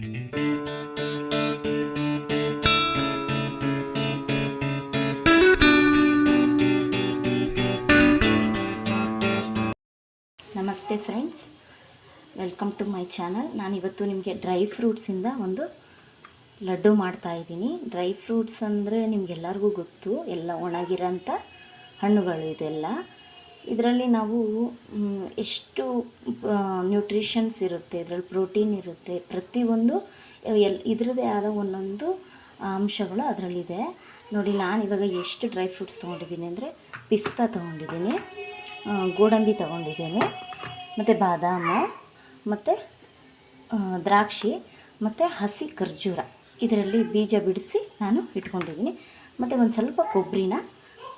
ನಮಸ್ತೆ friends. Welcome to my channel. ನಾನಿವತ್ತು ನಿಮಗೆ ಡ್ರೈ ಫ್ರೂಟ್ಸಿಂದ ಒಂದು ಲಡ್ಡು ಮಾಡ್ತಾ ಇದ್ದೀನಿ. ಡ್ರೈ ಫ್ರೂಟ್ಸ್ ಅಂದರೆ ನಿಮಗೆಲ್ಲರಿಗೂ ಗೊತ್ತು. ಎಲ್ಲ ಒಣಗಿರೋಂಥ ಹಣ್ಣುಗಳು ಇದೆಲ್ಲ. ಇದರಲ್ಲಿ ನಾವು ಎಷ್ಟು ನ್ಯೂಟ್ರಿಷನ್ಸ್ ಇರುತ್ತೆ, ಇದರಲ್ಲಿ ಪ್ರೋಟೀನ್ ಇರುತ್ತೆ, ಪ್ರತಿಯೊಂದು ಎಲ್, ಇದರದ್ದೇ ಆದ ಒಂದೊಂದು ಅಂಶಗಳು ಅದರಲ್ಲಿದೆ. ನೋಡಿ ನಾನು ಇವಾಗ ಎಷ್ಟು ಡ್ರೈ ಫ್ರೂಟ್ಸ್ ತೊಗೊಂಡಿದ್ದೀನಿ ಅಂದರೆ ಪಿಸ್ತಾ ತೊಗೊಂಡಿದ್ದೀನಿ ಗೋಡಂಬಿ ತೊಗೊಂಡಿದ್ದೀನಿ, ಮತ್ತು ಬಾದಾಮು, ಮತ್ತು ದ್ರಾಕ್ಷಿ, ಮತ್ತು ಹಸಿ ಖರ್ಜೂರ. ಇದರಲ್ಲಿ ಬೀಜ ಬಿಡಿಸಿ ನಾನು ಇಟ್ಕೊಂಡಿದ್ದೀನಿ. ಮತ್ತು ಒಂದು ಸ್ವಲ್ಪ ಕೊಬ್ಬರಿನ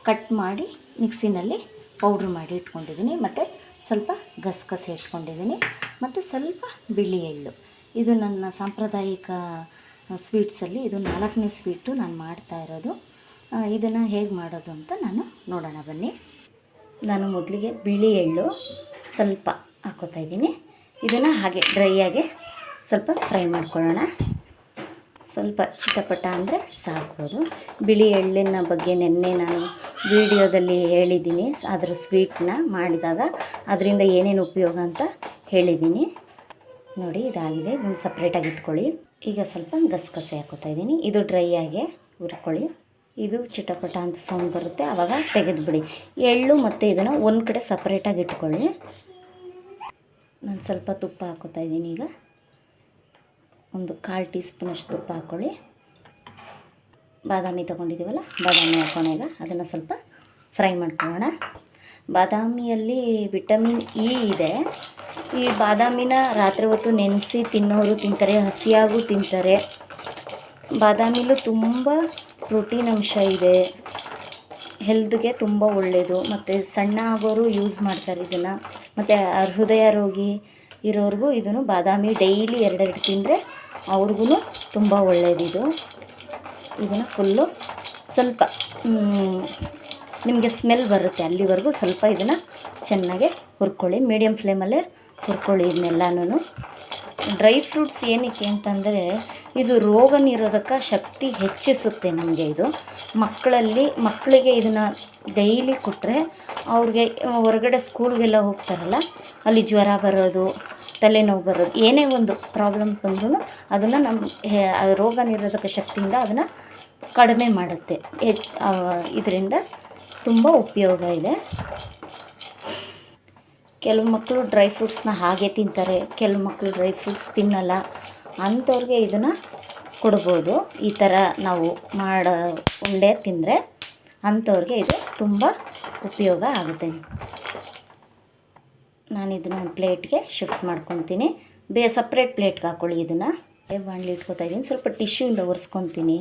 ಕಟ್ ಮಾಡಿ ಮಿಕ್ಸಿನಲ್ಲಿ ಪೌಡ್ರ್ ಮಾಡಿ ಇಟ್ಕೊಂಡಿದ್ದೀನಿ, ಮತ್ತು ಸ್ವಲ್ಪ ಗಸಗಸೆ ಇಟ್ಕೊಂಡಿದ್ದೀನಿ, ಮತ್ತು ಸ್ವಲ್ಪ ಬಿಳಿ ಎಳ್ಳು. ಇದು ನನ್ನ ಸಾಂಪ್ರದಾಯಿಕ ಸ್ವೀಟ್ಸಲ್ಲಿ ಇದು ನಾಲ್ಕನೇ ಸ್ವೀಟು ನಾನು ಮಾಡ್ತಾ ಇರೋದು. ಇದನ್ನು ಹೇಗೆ ಮಾಡೋದು ಅಂತ ನಾನು ನೋಡೋಣ, ಬನ್ನಿ. ನಾನು ಮೊದಲಿಗೆ ಬಿಳಿ ಎಳ್ಳು ಸ್ವಲ್ಪ ಹಾಕೋತಾ ಇದ್ದೀನಿ. ಇದನ್ನು ಹಾಗೆ ಡ್ರೈಯಾಗಿ ಸ್ವಲ್ಪ ಫ್ರೈ ಮಾಡ್ಕೊಳ್ಳೋಣ. ಸ್ವಲ್ಪ ಚಿಟಪಟ ಅಂದರೆ ಸಾಕ್ಬೋದು. ಬಿಳಿ ಎಳ್ಳಿನ ಬಗ್ಗೆ ನಿನ್ನೆ ನಾನು ವಿಡಿಯೋದಲ್ಲಿ ಹೇಳಿದ್ದೀನಿ. ಅದರ ಸ್ವೀಟ್ನ ಮಾಡಿದಾಗ ಅದರಿಂದ ಏನೇನು ಉಪಯೋಗ ಅಂತ ಹೇಳಿದ್ದೀನಿ. ನೋಡಿ, ಇದಾಗಿದೆ. ಇದನ್ನು ಸಪ್ರೇಟಾಗಿ ಇಟ್ಕೊಳ್ಳಿ. ಈಗ ಸ್ವಲ್ಪ ಗಸಗಸೆ ಹಾಕೋತಾ ಇದ್ದೀನಿ. ಇದು ಡ್ರೈ ಆಗಿ ಹುರ್ಕೊಳ್ಳಿ. ಇದು ಚಿಟಪಟ ಅಂತ ಸೌಂಡ್ ಬರುತ್ತೆ. ಆವಾಗ ತೆಗೆದುಬಿಡಿ. ಎಳ್ಳು ಮತ್ತು ಇದನ್ನು ಒಂದು ಕಡೆ ಸಪ್ರೇಟಾಗಿ ಇಟ್ಕೊಳ್ಳಿ. ನಾನು ಸ್ವಲ್ಪ ತುಪ್ಪ ಹಾಕೋತಾ ಇದ್ದೀನಿ ಈಗ. ಒಂದು ಕಾಲು ಟೀ ಸ್ಪೂನಷ್ಟು ತುಪ್ಪ ಹಾಕ್ಕೊಳ್ಳಿ. ಬಾದಾಮಿ ತೊಗೊಂಡಿದ್ದೀವಲ್ಲ, ಬಾದಾಮಿ ಹಾಕೋಣ ಈಗ ಅದನ್ನು ಸ್ವಲ್ಪ ಫ್ರೈ ಮಾಡ್ಕೊಳ್ಳೋಣ. ಬಾದಾಮಿಯಲ್ಲಿ ವಿಟಮಿನ್ ಇ ಇದೆ. ಈ ಬಾದಾಮಿನ ರಾತ್ರಿ ಹೊತ್ತು ನೆನೆಸಿ ತಿನ್ನೋರು ತಿಂತಾರೆ, ಹಸಿಯಾಗೂ ತಿಂತಾರೆ. ಬಾದಾಮಿಲೂ ತುಂಬ ಪ್ರೋಟೀನ್ ಅಂಶ ಇದೆ. ಹೆಲ್ತ್ಗೆ ತುಂಬ ಒಳ್ಳೆಯದು ಮತ್ತು ಸಣ್ಣ ಆಗೋರು ಯೂಸ್ ಮಾಡ್ತಾರೆ ಇದನ್ನು. ಮತ್ತು ಹೃದಯ ರೋಗಿ ಇರೋರಿಗೂ ಇದನ್ನು ಬಾದಾಮಿ ಡೈಲಿ ಎರಡೆರಡು ತಿಂದರೆ ಅವ್ರಿಗೂ ತುಂಬ ಒಳ್ಳೆಯದಿದು ಇದನ್ನು ಫುಲ್ಲು ಸ್ವಲ್ಪ ನಿಮಗೆ ಸ್ಮೆಲ್ ಬರುತ್ತೆ ಅಲ್ಲಿವರೆಗೂ ಸ್ವಲ್ಪ ಇದನ್ನು ಚೆನ್ನಾಗೆ ಹುರ್ಕೊಳ್ಳಿ. ಮೀಡಿಯಮ್ ಫ್ಲೇಮಲ್ಲೇ ಹುರ್ಕೊಳ್ಳಿ ಇದನ್ನೆಲ್ಲನೂ ಡ್ರೈ ಫ್ರೂಟ್ಸ್ ಏನಕ್ಕೆ ಅಂತಂದರೆ, ಇದು ರೋಗ ನಿರೋಧಕ ಶಕ್ತಿ ಹೆಚ್ಚಿಸುತ್ತೆ ನಮಗೆ ಇದು. ಮಕ್ಕಳಲ್ಲಿ, ಮಕ್ಕಳಿಗೆ ಇದನ್ನು ಡೈಲಿ ಕೊಟ್ಟರೆ ಅವ್ರಿಗೆ, ಹೊರಗಡೆ ಸ್ಕೂಲ್ಗೆಲ್ಲ ಹೋಗ್ತಾರಲ್ಲ, ಅಲ್ಲಿ ಜ್ವರ ಬರೋದು ತಲೆನೋವು ಬರೋದು, ಏನೇ ಒಂದು ಪ್ರಾಬ್ಲಮ್ ಬಂದ್ರೂ ಅದನ್ನು ನಮ್ಮ ರೋಗ ನಿರೋಧಕ ಶಕ್ತಿಯಿಂದ ಅದನ್ನು ಕಡಿಮೆ ಮಾಡುತ್ತೆ. ಇದರಿಂದ ತುಂಬ ಉಪಯೋಗ ಇದೆ. ಕೆಲವು ಮಕ್ಕಳು ಡ್ರೈ ಫ್ರೂಟ್ಸ್ನ ಹಾಗೆ ತಿಂತಾರೆ, ಕೆಲವು ಮಕ್ಕಳು ಡ್ರೈ ಫ್ರೂಟ್ಸ್ ತಿನ್ನಲ್ಲ, ಅಂಥವ್ರಿಗೆ ಇದನ್ನು ಕೊಡ್ಬೋದು. ಈ ಥರ ನಾವು ಮಾಡೋ, ಉಂಡೆ ತಿಂದರೆ ಅಂಥವ್ರಿಗೆ ಇದು ತುಂಬ ಉಪಯೋಗ ಆಗುತ್ತೆ. ನಾನು ಇದನ್ನ ಒಂದು ಪ್ಲೇಟ್ಗೆ ಶಿಫ್ಟ್ ಮಾಡ್ಕೊತೀನಿ. ಬೇ, ಸಪ್ರೇಟ್ ಪ್ಲೇಟ್ಗೆ ಹಾಕ್ಕೊಳ್ಳಿ ಇದನ್ನು. ಬಾಣಲಿ ಇಟ್ಕೊತಾ ಇದ್ದೀನಿ ಸ್ವಲ್ಪ ಟಿಶ್ಯೂಯಿಂದ ಒರೆಸ್ಕೊತೀನಿ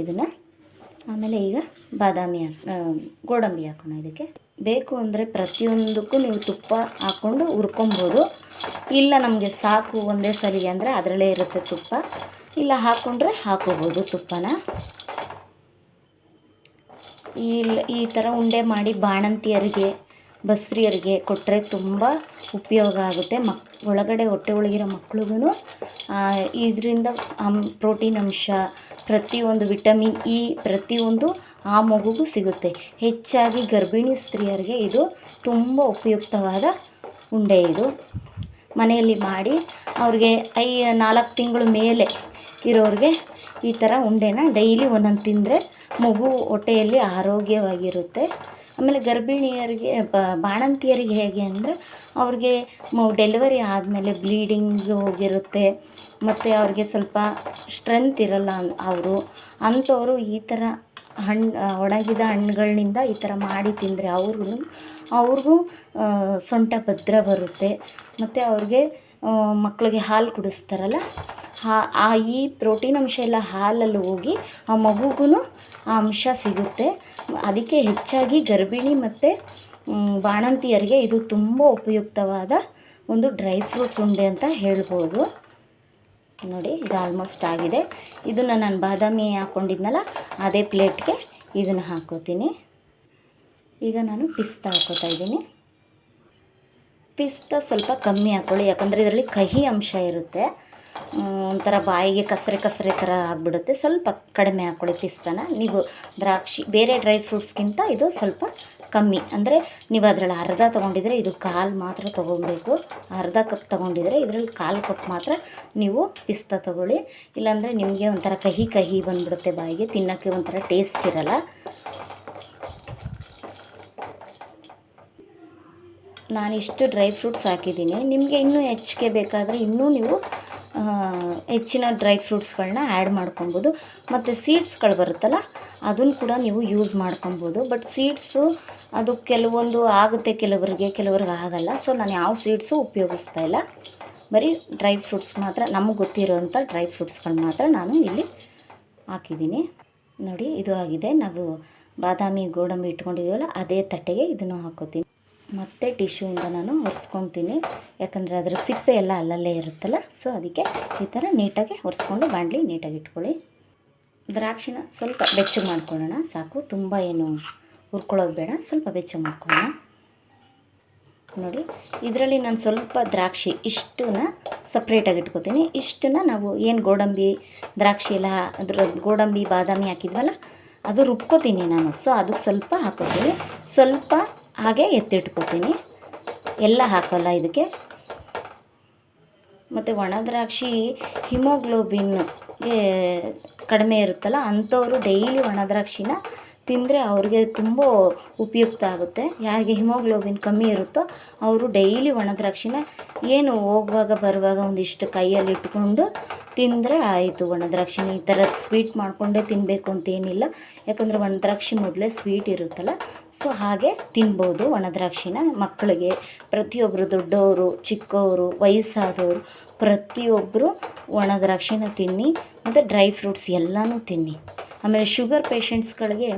ಇದನ್ನು. ಆಮೇಲೆ ಈಗ ಬಾದಾಮಿ ಗೋಡಂಬಿ ಹಾಕೋಣ ಇದಕ್ಕೆ. ಬೇಕು ಅಂದರೆ ಪ್ರತಿಯೊಂದಕ್ಕೂ ನೀವು ತುಪ್ಪ ಹಾಕ್ಕೊಂಡು ಹುರ್ಕೊಬೋದು. ಇಲ್ಲ ನಮಗೆ ಸಾಕು ಒಂದೇ ಸಲಿಗೆ ಅಂದರೆ ಅದರಲ್ಲೇ ಇರುತ್ತೆ ತುಪ್ಪ. ಇಲ್ಲ ಹಾಕ್ಕೊಂಡ್ರೆ ಹಾಕೋಬೋದು ತುಪ್ಪನ. ಈ ಈ ಥರ ಉಂಡೆ ಮಾಡಿ ಬಾಣಂತಿಯರಿಗೆ ಬಸ್ರಿಯರಿಗೆ ಕೊಟ್ಟರೆ ತುಂಬ ಉಪಯೋಗ ಆಗುತ್ತೆ. ಮಕ್, ಒಳಗಡೆ ಹೊಟ್ಟೆ ಒಳಗಿರೋ ಮಕ್ಳಿಗೂ ಇದರಿಂದ ಅಮ್ ಪ್ರೋಟೀನ್ ಅಂಶ, ಪ್ರತಿಯೊಂದು ವಿಟಮಿನ್ ಇ, ಪ್ರತಿಯೊಂದು ಆ ಮಗುಗೂ ಸಿಗುತ್ತೆ. ಹೆಚ್ಚಾಗಿ ಗರ್ಭಿಣಿ ಸ್ತ್ರೀಯರಿಗೆ ಇದು ತುಂಬ ಉಪಯುಕ್ತವಾದ ಉಂಡೆ ಇದು. ಮನೆಯಲ್ಲಿ ಮಾಡಿ ಅವ್ರಿಗೆ ಐ, ನಾಲ್ಕು ತಿಂಗಳು ಮೇಲೆ ಇರೋರಿಗೆ ಈ ಥರ ಉಂಡೆನ ಡೈಲಿ ಒಂದೊಂದು ತಿಂದರೆ ಮಗು ಹೊಟ್ಟೆಯಲ್ಲಿ ಆರೋಗ್ಯವಾಗಿರುತ್ತೆ. ಆಮೇಲೆ ಗರ್ಭಿಣಿಯರಿಗೆ ಬಾಣಂತಿಯರಿಗೆ ಹೇಗೆ ಅಂದರೆ ಅವ್ರಿಗೆ ಡೆಲಿವರಿ ಆದಮೇಲೆ ಬ್ಲೀಡಿಂಗ್ ಹೋಗಿರುತ್ತೆ, ಮತ್ತು ಅವ್ರಿಗೆ ಸ್ವಲ್ಪ ಸ್ಟ್ರೆಂತ್ ಇರಲ್ಲ ಅವರು. ಅಂಥವರು ಈ ಥರ ಹಣ್ಣು ಒಣಗಿದ ಹಣ್ಣುಗಳಿಂದ ಈ ಥರ ಮಾಡಿ ತಿಂದರೆ ಅವ್ರಿಗೂ ಅವ್ರಿಗೂ ಸೊಂಟ ಭದ್ರ ಬರುತ್ತೆ. ಮತ್ತು ಅವ್ರಿಗೆ ಮಕ್ಕಳಿಗೆ ಹಾಲು ಕುಡಿಸ್ತಾರಲ್ಲ ಆ ಈ ಪ್ರೋಟೀನ್ ಅಂಶ ಎಲ್ಲ ಹಾಲಲ್ಲಿ ಹೋಗಿ ಆ ಮಗುಗೂ ಆ ಅಂಶ ಸಿಗುತ್ತೆ. ಅದಕ್ಕೆ ಹೆಚ್ಚಾಗಿ ಗರ್ಭಿಣಿ ಮತ್ತು ಬಾಣಂತಿಯರಿಗೆ ಇದು ತುಂಬ ಉಪಯುಕ್ತವಾದ ಒಂದು ಡ್ರೈ ಫ್ರೂಟ್ಸ್ ಉಂಡೆ ಅಂತ ಹೇಳ್ಬೋದು. ನೋಡಿ, ಇದು ಆಲ್ಮೋಸ್ಟ್ ಆಗಿದೆ. ಇದನ್ನು ನಾನು ಬಾದಾಮಿ ಹಾಕ್ಕೊಂಡಿದ್ನಲ್ಲ ಅದೇ ಪ್ಲೇಟ್ಗೆ ಇದನ್ನು ಹಾಕೋತೀನಿ. ಈಗ ನಾನು ಪಿಸ್ತಾ ಹಾಕೋತಾ ಇದ್ದೀನಿ. ಪಿಸ್ತಾ ಸ್ವಲ್ಪ ಕಮ್ಮಿ ಹಾಕ್ಕೊಳ್ಳಿ ಯಾಕಂದರೆ ಇದರಲ್ಲಿ ಕಹಿ ಅಂಶ ಇರುತ್ತೆ. ಒಂಥರ ಬಾಯಿಗೆ ಕಸರೆ ಕಸರೆ ಥರ ಆಗಿಬಿಡುತ್ತೆ. ಸ್ವಲ್ಪ ಕಡಿಮೆ ಹಾಕ್ಕೊಳ್ಳಿ ಪಿಸ್ತಾನ. ನೀವು ದ್ರಾಕ್ಷಿ, ಬೇರೆ ಡ್ರೈ ಫ್ರೂಟ್ಸ್ಗಿಂತ ಇದು ಸ್ವಲ್ಪ ಕಮ್ಮಿ. ಅಂದರೆ ನೀವು ಅದರಲ್ಲಿ ಅರ್ಧ ತೊಗೊಂಡಿದ್ರೆ ಇದು ಕಾಲು ಮಾತ್ರ ತೊಗೊಬೇಕು ಅರ್ಧ ಕಪ್ ತೊಗೊಂಡಿದ್ರೆ ಇದರಲ್ಲಿ ಕಾಲು ಕಪ್ ಮಾತ್ರ ನೀವು ಪಿಸ್ತಾ ತೊಗೊಳ್ಳಿ. ಇಲ್ಲಾಂದರೆ ನಿಮಗೆ ಒಂಥರ ಕಹಿ ಕಹಿ ಬಂದ್ಬಿಡುತ್ತೆ ಬಾಯಿಗೆ. ತಿನ್ನೋಕ್ಕೆ ಒಂಥರ ಟೇಸ್ಟ್ ಇರಲ್ಲ. ನಾನಿಷ್ಟು ಡ್ರೈ ಫ್ರೂಟ್ಸ್ ಹಾಕಿದ್ದೀನಿ. ನಿಮಗೆ ಇನ್ನೂ ಹೆಚ್ಚಿಗೆ ಬೇಕಾದರೆ ಇನ್ನೂ ನೀವು ಹೆಚ್ಚಿನ ಡ್ರೈ ಫ್ರೂಟ್ಸ್ಗಳನ್ನ ಆ್ಯಡ್ ಮಾಡ್ಕೊಬೋದು. ಮತ್ತು ಸೀಡ್ಸ್ಗಳು ಬರುತ್ತಲ್ಲ, ಅದನ್ನು ಕೂಡ ನೀವು ಯೂಸ್ ಮಾಡ್ಕೊಬೋದು. ಬಟ್ ಸೀಡ್ಸು, ಅದು ಕೆಲವೊಂದು ಆಗುತ್ತೆ ಕೆಲವರಿಗೆ, ಕೆಲವ್ರಿಗೆ ಆಗಲ್ಲ. ಸೊ, ನಾನು ಯಾವ ಸೀಡ್ಸು ಉಪಯೋಗಿಸ್ತಾ ಇಲ್ಲ. ಬರೀ ಡ್ರೈ ಫ್ರೂಟ್ಸ್ ಮಾತ್ರ, ನಮಗೆ ಗೊತ್ತಿರೋವಂಥ ಡ್ರೈ ಫ್ರೂಟ್ಸ್ಗಳು ಮಾತ್ರ ನಾನು ಇಲ್ಲಿ ಹಾಕಿದ್ದೀನಿ. ನೋಡಿ, ಇದು ಆಗಿದೆ. ನಾವು ಬಾದಾಮಿ, ಗೋಡಂಬಿ ಇಟ್ಕೊಂಡಿದ್ದೀವಲ್ಲ, ಅದೇ ತಟ್ಟೆಗೆ ಇದನ್ನು ಹಾಕೋತೀನಿ. ಮತ್ತು ಟಿಶ್ಯೂಯಿಂದ ನಾನು ಒರೆಸ್ಕೊತೀನಿ. ಯಾಕಂದರೆ ಅದರ ಸಿಪ್ಪೆ ಎಲ್ಲ ಅಲ್ಲಲ್ಲೇ ಇರುತ್ತಲ್ಲ ಸೊ ಅದಕ್ಕೆ ಈ ಥರ ನೀಟಾಗಿ ಒರೆಸ್ಕೊಂಡು ಬಾಣಲಿ ನೀಟಾಗಿ ಇಟ್ಕೊಳ್ಳಿ. ದ್ರಾಕ್ಷಿನ ಸ್ವಲ್ಪ ಬೆಚ್ಚಗೆ ಮಾಡ್ಕೊಳ್ಳೋಣ, ಸಾಕು. ತುಂಬ ಏನು ಹುರ್ಕೊಳ್ಳೋದು ಬೇಡ, ಸ್ವಲ್ಪ ಬೆಚ್ಚಗೆ ಮಾಡ್ಕೊಳ್ಳೋಣ. ನೋಡಿ, ಇದರಲ್ಲಿ ನಾನು ಸ್ವಲ್ಪ ದ್ರಾಕ್ಷಿ ಇಷ್ಟನ್ನ ಸಪ್ರೇಟಾಗಿ ಇಟ್ಕೋತೀನಿ. ಇಷ್ಟನ್ನ ನಾವು ಏನು ಗೋಡಂಬಿ ದ್ರಾಕ್ಷಿ ಎಲ್ಲ, ಅದ್ರ ಗೋಡಂಬಿ, ಬಾದಾಮಿ ಹಾಕಿದ್ವಲ್ಲ, ಅದು ರುಬ್ಕೋತೀನಿ ನಾನು. ಸೊ ಅದಕ್ಕೆ ಸ್ವಲ್ಪ ಹಾಕೋತೀನಿ. ಸ್ವಲ್ಪ ಹಾಗೆ ಎತ್ತಿಟ್ಕೋತೀನಿ. ಎಲ್ಲ ಹಾಕಲ್ಲ ಇದಕ್ಕೆ. ಮತ್ತು ಒಣದ್ರಾಕ್ಷಿ ಹಿಮೋಗ್ಲೋಬಿನ್ಗೆ ಕಡಿಮೆ ಇರುತ್ತಲ್ಲ ಅಂಥವರು ಡೈಲಿ ಒಣ ದ್ರಾಕ್ಷಿನ ತಿಂದರೆ ಅವ್ರಿಗೆ ತುಂಬ ಉಪಯುಕ್ತ ಆಗುತ್ತೆ. ಯಾರಿಗೆ ಹಿಮೋಗ್ಲೋಬಿನ್ ಕಮ್ಮಿ ಇರುತ್ತೋ ಅವರು ಡೈಲಿ ಒಣ ದ್ರಾಕ್ಷಿನ ಏನು ಹೋಗುವಾಗ ಬರುವಾಗ ಒಂದಿಷ್ಟು ಕೈಯಲ್ಲಿ ಇಟ್ಕೊಂಡು ತಿಂದರೆ ಆಯಿತು. ಒಣ ದ್ರಾಕ್ಷಿನ ಈ ಥರ ಸ್ವೀಟ್ ಮಾಡಿಕೊಂಡೇ ತಿನ್ನಬೇಕು ಅಂತೇನಿಲ್ಲ ಯಾಕಂದರೆ ಒಣ ದ್ರಾಕ್ಷಿ ಮೊದಲೇ ಸ್ವೀಟ್ ಇರುತ್ತಲ್ಲ, ಸೊ ಹಾಗೆ ತಿನ್ಬೋದು ಒಣ ದ್ರಾಕ್ಷಿನ ಮಕ್ಕಳಿಗೆ ಪ್ರತಿಯೊಬ್ಬರು ದೊಡ್ಡವರು, ಚಿಕ್ಕವರು, ವಯಸ್ಸಾದವರು ಪ್ರತಿಯೊಬ್ಬರು ಒಣ ದ್ರಾಕ್ಷಿನ ತಿನ್ನಿ, ಮತ್ತು ಡ್ರೈ ಫ್ರೂಟ್ಸ್ ಎಲ್ಲನೂ ತಿನ್ನಿ. ಆಮೇಲೆ ಶುಗರ್ ಪೇಷಂಟ್ಸ್ಗಳಿಗೆ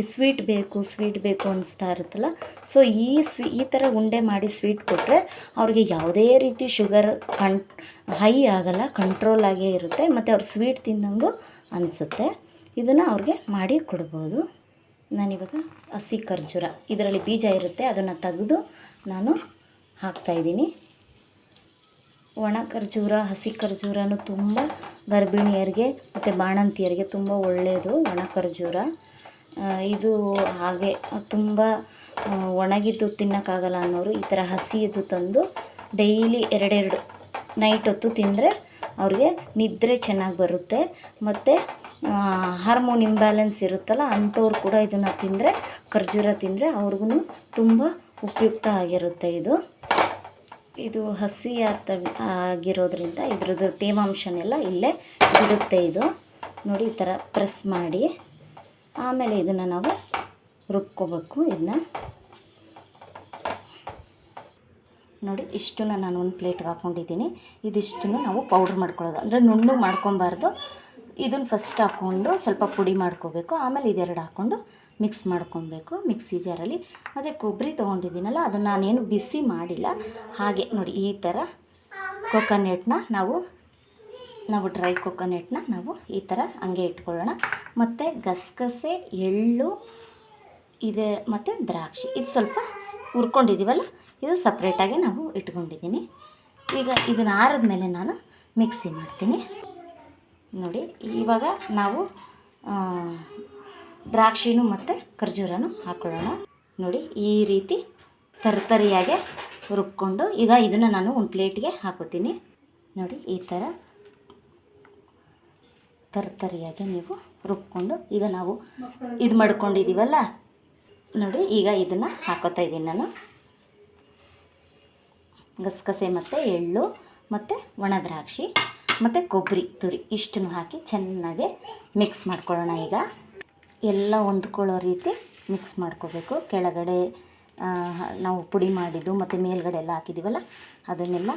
ಈ ಸ್ವೀಟ್ ಬೇಕು ಸ್ವೀಟ್ ಬೇಕು ಅನಿಸ್ತಾ ಇರುತ್ತಲ್ಲ, ಸೊ ಈ ಸ್ವೀ, ಈ ಥರ ಉಂಡೆ ಮಾಡಿ ಸ್ವೀಟ್ ಕೊಟ್ಟರೆ ಅವ್ರಿಗೆ ಯಾವುದೇ ರೀತಿ ಶುಗರ್ ಕಂ ಹೈ ಆಗಲ್ಲ ಕಂಟ್ರೋಲ್ ಆಗೇ ಇರುತ್ತೆ, ಮತ್ತು ಅವ್ರು ಸ್ವೀಟ್ ತಿನ್ನಂಗೂ ಅನಿಸುತ್ತೆ. ಇದನ್ನು ಅವ್ರಿಗೆ ಮಾಡಿ ಕೊಡ್ಬೋದು. ನಾನಿವಾಗ ಹಸಿ ಖರ್ಜೂರ, ಇದರಲ್ಲಿ ಬೀಜ ಇರುತ್ತೆ, ಅದನ್ನು ತೆಗೆದು ನಾನು ಹಾಕ್ತಾಯಿದ್ದೀನಿ ಒಣ ಖರ್ಜೂರ ಹಸಿ ಖರ್ಜೂರನೂ ತುಂಬ ಗರ್ಭಿಣಿಯರಿಗೆ ಮತ್ತು ಬಾಣಂತಿಯರಿಗೆ ತುಂಬ ಒಳ್ಳೆಯದು ಒಣ ಖರ್ಜೂರ ಇದು ಹಾಗೆ ತುಂಬ ಒಣಗಿದ್ದು ತಿನ್ನೋಕ್ಕಾಗಲ್ಲ ಅನ್ನೋರು ಈ ಥರ ಹಸಿದು ತಂದು ಡೈಲಿ ಎರಡೆರಡು ನೈಟ್ ಹೊತ್ತು ತಿಂದರೆ ಅವ್ರಿಗೆ ನಿದ್ರೆ ಚೆನ್ನಾಗಿ ಬರುತ್ತೆ. ಮತ್ತು ಹಾರ್ಮೋನ್ ಇಂಬ್ಯಾಲೆನ್ಸ್ ಇರುತ್ತಲ್ಲ ಅಂಥವ್ರು ಕೂಡ ಇದನ್ನು ತಿಂದರೆ ಖರ್ಜೂರ ತಿಂದರೆ ಅವ್ರಿಗೂ ತುಂಬ ಉಪಯುಕ್ತ ಆಗಿರುತ್ತೆ ಇದು. ಇದು ಹಸಿ ಆಗಿರೋದ್ರಿಂದ ಇದ್ರದ್ದು ತೇವಾಂಶನೆಲ್ಲ ಇಲ್ಲೇ ಬಿಡುತ್ತೆ ಇದು. ನೋಡಿ, ಈ ಥರ ಪ್ರೆಸ್ ಮಾಡಿ. ಆಮೇಲೆ ಇದನ್ನು ನಾವು ರುಬ್ಕೋಬೇಕು ಇದನ್ನ. ನೋಡಿ, ಇಷ್ಟನ್ನ ನಾನು ಒಂದು ಪ್ಲೇಟ್ಗೆ ಹಾಕ್ಕೊಂಡಿದ್ದೀನಿ. ಇದಿಷ್ಟನ್ನು ನಾವು ಪೌಡ್ರ್ ಮಾಡ್ಕೊಳ್ಳೋದು. ಅಂದರೆ ನುಣ್ಣು ಮಾಡ್ಕೊಬಾರ್ದು. ಇದನ್ನು ಫಸ್ಟ್ ಹಾಕ್ಕೊಂಡು ಸ್ವಲ್ಪ ಪುಡಿ ಮಾಡ್ಕೋಬೇಕು. ಆಮೇಲೆ ಇದೆರಡು ಹಾಕ್ಕೊಂಡು ಮಿಕ್ಸ್ ಮಾಡ್ಕೊಬೇಕು ಮಿಕ್ಸಿ ಜಾರಲ್ಲಿ. ಮತ್ತು ಕೊಬ್ಬರಿ ತೊಗೊಂಡಿದ್ದೀನಲ್ಲ, ಅದನ್ನು ನಾನೇನು ಬಿಸಿ ಮಾಡಿಲ್ಲ. ಹಾಗೆ ನೋಡಿ, ಈ ಥರ ಕೊಕೊನೆಟ್ನ ನಾವು ನಾವು ಡ್ರೈ ಕೊಕೊನೆಟ್ನ ನಾವು ಈ ಥರ ಹಂಗೆ ಇಟ್ಕೊಳ್ಳೋಣ. ಮತ್ತು ಗಸಗಸೆ, ಎಳ್ಳು, ಇದೆ ಮತ್ತು ದ್ರಾಕ್ಷಿ. ಇದು ಸ್ವಲ್ಪ ಹುರ್ಕೊಂಡಿದ್ದೀವಲ್ಲ, ಇದು ಸಪ್ರೇಟಾಗಿ ನಾವು ಇಟ್ಕೊಂಡಿದ್ದೀನಿ. ಈಗ ಇದನ್ನ ಆರಿದ್ಮೇಲೆ ನಾನು ಮಿಕ್ಸಿ ಮಾಡ್ತೀನಿ. ನೋಡಿ, ಇವಾಗ ನಾವು ದ್ರಾಕ್ಷಿನೂ ಮತ್ತು ಖರ್ಜೂರನೂ ಹಾಕ್ಕೊಳ್ಳೋಣ ನೋಡಿ, ಈ ರೀತಿ ತರ್ತರಿಯಾಗೆ ರುಬ್ಕೊಂಡು ಈಗ ಇದನ್ನು ನಾನು ಒಂದು ಪ್ಲೇಟ್ಗೆ ಹಾಕೋತೀನಿ. ನೋಡಿ, ಈ ಥರ ತರ್ತರಿಯಾಗಿ ನೀವು ರುಬ್ಕೊಂಡು ಈಗ ನಾವು ಇದು ಮಾಡ್ಕೊಂಡಿದ್ದೀವಲ್ಲ ನೋಡಿ, ಈಗ ಇದನ್ನು ಹಾಕೋತಾ ಇದ್ದೀನಿ ನಾನು. ಗಸಗಸೆ ಮತ್ತು ಎಳ್ಳು ಮತ್ತು ಒಣ ದ್ರಾಕ್ಷಿ ಮತ್ತು ಕೊಬ್ಬರಿ ತುರಿ ಇಷ್ಟನ್ನು ಹಾಕಿ ಚೆನ್ನಾಗಿ ಮಿಕ್ಸ್ ಮಾಡ್ಕೊಳ್ಳೋಣ ಈಗ. ಎಲ್ಲ ಹೊಂದ್ಕೊಳ್ಳೋ ರೀತಿ ಮಿಕ್ಸ್ ಮಾಡ್ಕೋಬೇಕು. ಕೆಳಗಡೆ ನಾವು ಪುಡಿ ಮಾಡಿದ್ದು ಮತ್ತು ಮೇಲ್ಗಡೆ ಎಲ್ಲ ಹಾಕಿದ್ದೀವಲ್ಲ ಅದನ್ನೆಲ್ಲ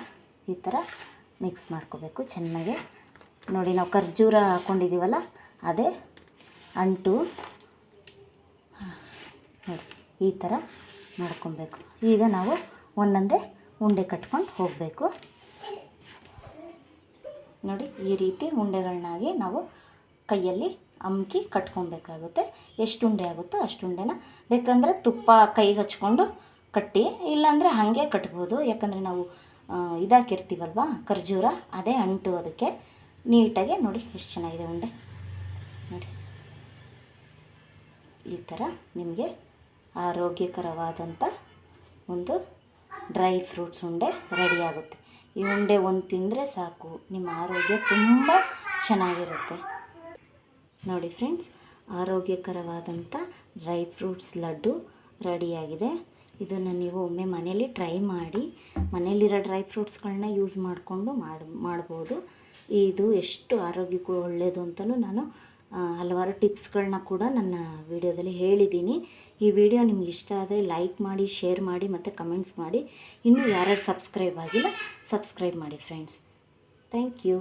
ಈ ಥರ ಮಿಕ್ಸ್ ಮಾಡ್ಕೋಬೇಕು ಚೆನ್ನಾಗಿ. ನೋಡಿ ನಾವು ಖರ್ಜೂರ ಹಾಕ್ಕೊಂಡಿದ್ದೀವಲ್ಲ ಅದೇ ಅಂಟು. ನೋಡಿ, ಈ ಥರ ಮಾಡ್ಕೊಬೇಕು. ಈಗ ನಾವು ಒಂದೊಂದೇ ಉಂಡೆ ಕಟ್ಕೊಂಡು ಹೋಗಬೇಕು. ನೋಡಿ, ಈ ರೀತಿ ಉಂಡೆಗಳನ್ನಾಗಿ ನಾವು ಕೈಯಲ್ಲಿ ಅಮ್ಕಿ ಕಟ್ಕೊಬೇಕಾಗುತ್ತೆ. ಎಷ್ಟು ಉಂಡೆ ಆಗುತ್ತೋ ಅಷ್ಟು ಉಂಡೆನ ಬೇಕಂದರೆ ತುಪ್ಪ ಕೈಗೆ ಹಚ್ಕೊಂಡು ಕಟ್ಟಿ, ಇಲ್ಲಾಂದರೆ ಹಾಗೆ ಕಟ್ಬೋದು. ಯಾಕಂದರೆ ನಾವು ಇದಾಕಿರ್ತೀವಲ್ವ ಖರ್ಜೂರ, ಅದೇ ಅಂಟು ಅದಕ್ಕೆ. ನೀಟಾಗಿ ನೋಡಿ ಎಷ್ಟು ಚೆನ್ನಾಗಿದೆ ಉಂಡೆ. ನೋಡಿ. ಈ ಥರ ನಿಮಗೆ ಆರೋಗ್ಯಕರವಾದಂಥ ಒಂದು ಡ್ರೈ ಫ್ರೂಟ್ಸ್ ಉಂಡೆ ರೆಡಿ ಆಗುತ್ತೆ. ಈ ಉಂಡೆ ಒಂದು ತಿಂದರೆ ಸಾಕು. ನಿಮ್ಮ ಆರೋಗ್ಯ ತುಂಬ ಚೆನ್ನಾಗಿರುತ್ತೆ. ನೋಡಿ ಫ್ರೆಂಡ್ಸ್ ಆರೋಗ್ಯಕರವಾದಂಥ ಡ್ರೈ ಫ್ರೂಟ್ಸ್ ಲಡ್ಡು ರೆಡಿಯಾಗಿದೆ. ಇದನ್ನು ನೀವು ಒಮ್ಮೆ ಮನೇಲಿ ಟ್ರೈ ಮಾಡಿ ಮನೇಲಿರೋ ಡ್ರೈ ಫ್ರೂಟ್ಸ್ಗಳನ್ನ ಯೂಸ್ ಮಾಡಿಕೊಂಡು ಮಾಡಿ, ಮಾಡ್ಬೋದು. ಇದು ಎಷ್ಟು ಆರೋಗ್ಯಕ್ಕೂ ಒಳ್ಳೆಯದು ಅಂತಲೂ ನಾನು ಹಲವಾರು ಟಿಪ್ಸ್ಗಳನ್ನ ಕೂಡ ನನ್ನ ವಿಡಿಯೋದಲ್ಲಿ ಹೇಳಿದ್ದೀನಿ. ಈ ವಿಡಿಯೋ ನಿಮ್ಗೆ ಇಷ್ಟ ಆದರೆ ಲೈಕ್ ಮಾಡಿ, ಶೇರ್ ಮಾಡಿ ಮತ್ತು ಕಮೆಂಟ್ಸ್ ಮಾಡಿ. ಇನ್ನೂ ಯಾರ್ಯಾರು ಸಬ್ಸ್ಕ್ರೈಬ್ ಆಗಿಲ್ಲ, ಸಬ್ಸ್ಕ್ರೈಬ್ ಮಾಡಿ ಫ್ರೆಂಡ್ಸ್. Thank you.